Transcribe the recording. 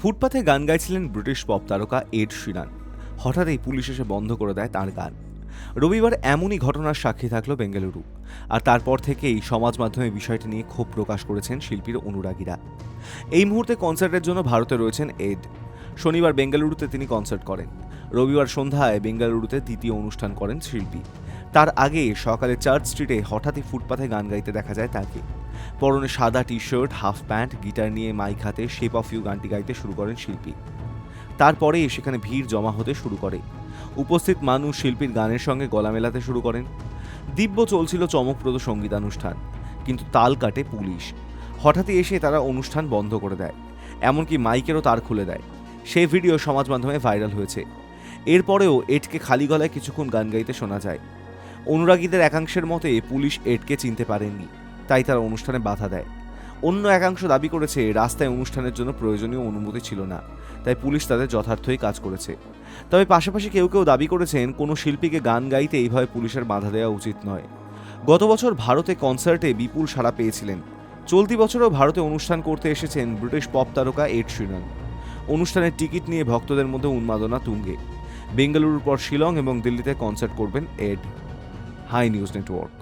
ফুটপাথে গান গাইছিলেন British pop তারকা এড শিরান হঠাৎ এই পুলিশ এসে বন্ধ করে দেয় তার গান। রবিবার এমনই ঘটনার সাক্ষী থাকল বেঙ্গালুরু। আর তারপর থেকেই সমাজ মাধ্যমে বিষয়টি নিয়ে ক্ষোভ প্রকাশ করেছেন শিল্পীর অনুরাগীরা। এই মুহূর্তে কনসার্টের জন্য ভারতে রয়েছেন এড। শনিবার বেঙ্গালুরুতে তিনি কনসার্ট করেন। রবিবার সন্ধ্যায় বেঙ্গালুরুতে দ্বিতীয় অনুষ্ঠান করেন শিল্পী। তার আগে সকালে চার্চ স্ট্রিটে হঠাৎই ফুটপাথে গান গাইতে দেখা যায় তাকে। পরনে সাদা T shirt half pant guitar নিয়ে মাইক হাতে শেপ অফ ইউ গানটি গাইতে শুরু করেন শিল্পী। তারপরেই সেখানে ভিড় জমা হতে শুরু করে। উপস্থিত মানুষ শিল্পীর গানের সঙ্গে গলা মেলাতে শুরু করেন। দিব্য চলছিল চমকপ্রদ সঙ্গীতানুষ্ঠান, কিন্তু তাল কাটে পুলিশ। হঠাৎই এসে তারা অনুষ্ঠান বন্ধ করে দেয়, এমনকি মাইকেরও তার খুলে দেয়। সেই ভিডিও সমাজ মাধ্যমে ভাইরাল হয়েছে। এরপরেও এডকে খালি গলায় কিছুক্ষণ গান গাইতে শোনা যায়। অনুরাগীদের একাংশের মতে পুলিশ এডকে চিনতে পারেননি তাই তারা অনুষ্ঠানে বাধা দেয়। অন্য একাংশ দাবি করেছে, রাস্তায় অনুষ্ঠানের জন্য প্রয়োজনীয় অনুমতি ছিল না, তাই পুলিশ তাদের যথার্থই কাজ করেছে। তবে পাশাপাশি কেউ কেউ দাবি করেছেন, কোনো শিল্পীকে গান গাইতে এইভাবে পুলিশের বাধা দেওয়া উচিত নয়। গত বছর ভারতে কনসার্টে বিপুল সাড়া পেয়েছিলেন। চলতি বছরও ভারতে অনুষ্ঠান করতে এসেছেন ব্রিটিশ পপ তারকা এড শিরান অনুষ্ঠানের টিকিট নিয়ে ভক্তদের মধ্যে উন্মাদনা তুঙ্গে। বেঙ্গালুরুর পর শিলং এবং দিল্লিতে কনসার্ট করবেন এড। High news network.